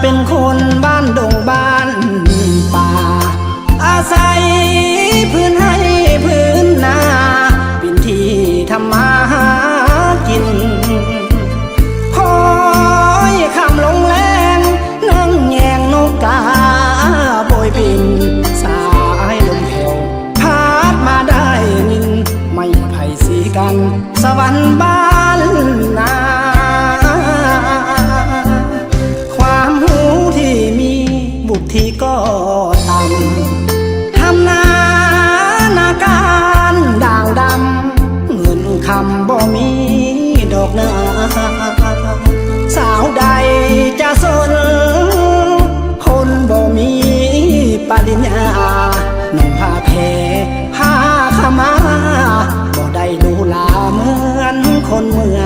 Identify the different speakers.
Speaker 1: เป็นคนบ้านดงบ้านป่า อาศัยพื้นให้พื้นนาเป็นที่ทำมาหากินคอยข้ามลงแรงนั่งแยงนกกาโบยบิน สายลมแห่วพาดมาได้นิน ไม่ไผ่สีกัน สวรรค์บ้าน ที่ก็ต่ำทำนานาการด่างดำเงินคำบ่มีดอกนาสาวใดจะสน คนบ่มีปริญญาหนุ่มผ้าแพผ้าขมาบ่ได้ดูลาเหมือนคนเมือง